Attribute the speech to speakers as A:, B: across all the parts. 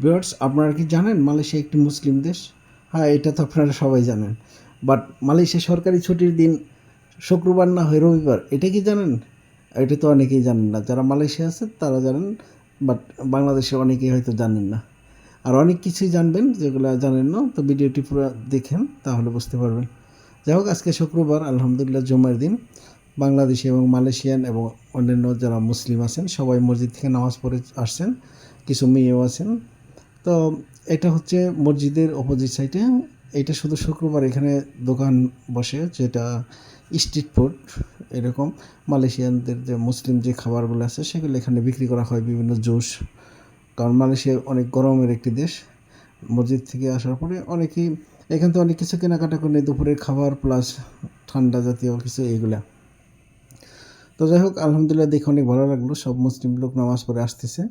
A: Viewers আপনারা কি জানেন মালয়েশিয়া একটি মুসলিম দেশ? হ্যাঁ এটা তো আপনারা সবাই জানেন। বাট মালয়েশিয়া সরকারি ছুটির দিন শুক্রবার না হয় রবিবার, এটা কি জানেন? এটা তো অনেকেই জানেন না। যারা মালয়েশিয়া আছে, তারা জানেন বাট বাংলাদেশে অনেকেই হয়তো জানেন না। আর অনেক কিছুই জানবেন, যেগুলো জানেন না, তো ভিডিওটি পুরো দেখেন, তাহলে বুঝতে পারবেন। যাই হোক, আজকে শুক্রবার, আলহামদুলিল্লাহ, জুমার দিন। বাংলাদেশি এবং মালয়েশিয়ান এবং অন্যান্য যারা মুসলিম আছেন, সবাই মসজিদ থেকে নামাজ পড়ে আসছেন, কিছু মেয়েও আছেন তো এটা হচ্ছে মসজিদের অপোজিট সাইডে এটা শুধু শুক্রবার এখানে দোকান বসে, যেটা স্ট্রিট ফুড এরকম। মালয়েশিয়ানদের যে মুসলিম যে খাবারগুলো আছে, সেগুলো এখানে বিক্রি করা হয় বিভিন্ন জুস। কারণ মালয়েশিয়া অনেক গরমের একটি দেশ। মসজিদ থেকে আসার পরে অনেকেই, এখান থেকে অনেক কিছু কেনাকাটা করে দুপুরের খাবার প্লাস ঠান্ডা জাতীয় কিছু এইগুলা তো যাই হোক, আলহামদুলিল্লাহ দেখে অনেক ভালো লাগল। সব মুসলিম লোক নামাজ পড়ে আসতেছে।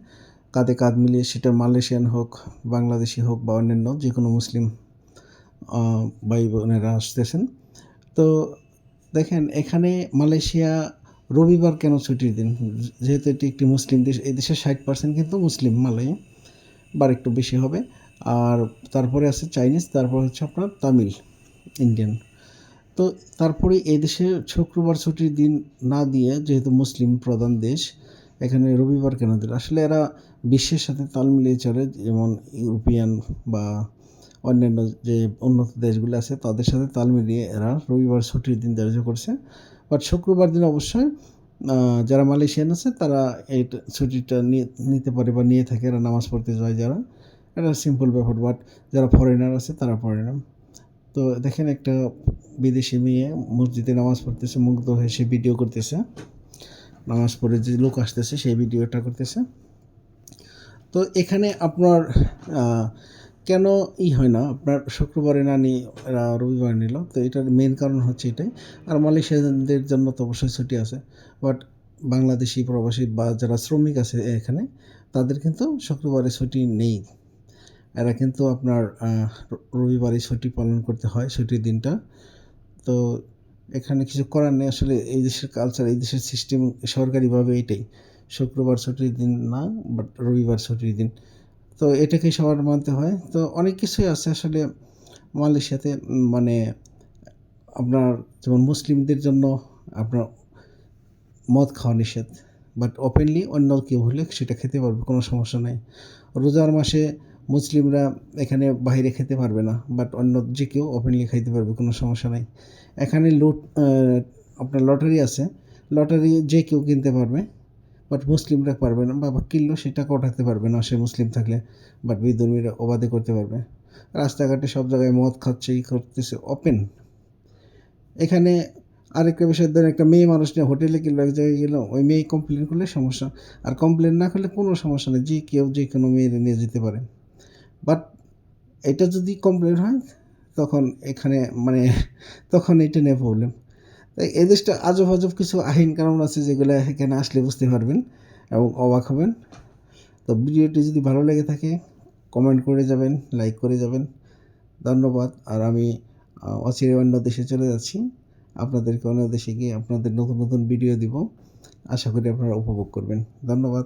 A: কাঁধে কাঁধ মিলিয়ে সেটা মালয়েশিয়ান হোক, বাংলাদেশি হোক বা অন্যান্য যে কোনো মুসলিম ভাই বোনেরা আসতেছেন। তো দেখেন, এখানে মালয়েশিয়া রবিবার কেন ছুটির দিন? যেহেতু এটি একটি মুসলিম দেশ, এই দেশের ষাট পার্সেন্ট কিন্তু মুসলিম মালয়, বার একটু বেশি হবে। আর তারপরে আছে চাইনিজ, তারপর হচ্ছে আপনার তামিল, ইন্ডিয়ান। তো তারপরে এই দেশে শুক্রবার ছুটির দিন না দিয়ে, যেহেতু মুসলিম প্রধান দেশ এখানে রবিবার কেন দিল? আসলে এরা বিশ্বের সাথে তাল মিলিয়ে চলে, যেমন ইউরোপিয়ান বা অন্যান্য যে উন্নত দেশগুলো আছে, তাদের সাথে তাল মিলিয়ে এরা রবিবার ছুটির দিন ধার্য করছে। বাট শুক্রবার দিন অবশ্যই যারা মালয়েশিয়ান আছে, তারা এই ছুটিটা নিতে পারে বা নিয়ে থাকে, এরা নামাজ পড়তে যায় যারা। এটা সিম্পল ব্যাপার, বাট যারা ফরেনার আছে, তারা পড়ে না। তো দেখেন একটা বিদেশি মেয়ে মসজিদে নামাজ পড়তেছে, মুগ্ধ হয়ে সে ভিডিও করতেছে। নামাজ পড়ে যে লোক আসতেছে, সেই ভিডিওটা করতেছে। তো এখানে আপনার কেন ই হয় না? আপনার শুক্রবারে না নিয়ে রবিবার নিল। তো এটার মেন কারণ হচ্ছে এটাই। আর মালয়েশিয়ানদের জন্য তো অবশ্যই ছুটি আছে। বাট বাংলাদেশি প্রবাসী বা যারা শ্রমিক আছে এখানে, তাদের কিন্তু শুক্রবারে ছুটি নেই। এরা কিন্তু আপনার রবিবারে ছুটি পালন করতে হয়, ছুটির দিনটা। তো এখানে কিছু করার নেই। আসলে এই দেশের কালচার এই দেশের সিস্টেম সরকারিভাবে এটাই। শুক্রবার ছুটির দিন না বাট রবিবার ছুটির দিন। তো এটাকে সবার মানতে হয়। তো অনেক কিছুই আছে আসলে মালয়েশিয়াতে মানে আপনার যেমন মুসলিমদের জন্য আপনার মদ খাওয়া নিষেধ বাট ওপেনলি অন্য কেউ হলে সেটা খেতে পারবে, কোনো সমস্যা নাই। রোজার মাসে মুসলিমরা এখানে বাইরে খেতে পারবে না বাট অন্য যে কেউ ওপেনলি খাইতে পারবে, কোনো সমস্যা নাই। এখানে লুট আপনার লটারি আছে লটারি যে কেউ কিনতে পারবে বাট মুসলিমরা পারবে না। বা কিনলেও সেটা কটাতে পারবে না, সে মুসলিম থাকলে বাট বিধর্মীরা অবাধে করতে পারবে। রাস্তাঘাটে সব জায়গায় মদ খাচ্ছে, ই করতেছে ওপেন এখানে আরেকটা বিষয় ধরেন, একটা মেয়ে মানুষ নিয়ে হোটেলে কিংবা এক জায়গায় গেলো, ওই মেয়ে কমপ্লেন করলে সমস্যা, আর কমপ্লেন না করলে কোনো সমস্যা নেই, যে কেউ যে কোনো মেয়ের নিয়ে যেতে পারে। বাট এটা যদি কমপ্লেন হয়, তখন এখানে মানে তখন এটা নিয়ে প্রবলেম তাই এই দেশটা আজব আজব কিছু আইন কারণ আছে যেগুলো এখানে আসলে বুঝতে পারবেন এবং অবাক হবেন। তো ভিডিওটি যদি ভালো লেগে থাকে কমেন্ট করে যাবেন লাইক করে যাবেন। ধন্যবাদ। আর আমি অচিরে অন্য দেশে চলে যাচ্ছি। আপনাদেরকে অন্য দেশে গিয়ে আপনাদের নতুন নতুন ভিডিও দিব। আশা করি আপনারা উপভোগ করবেন। ধন্যবাদ।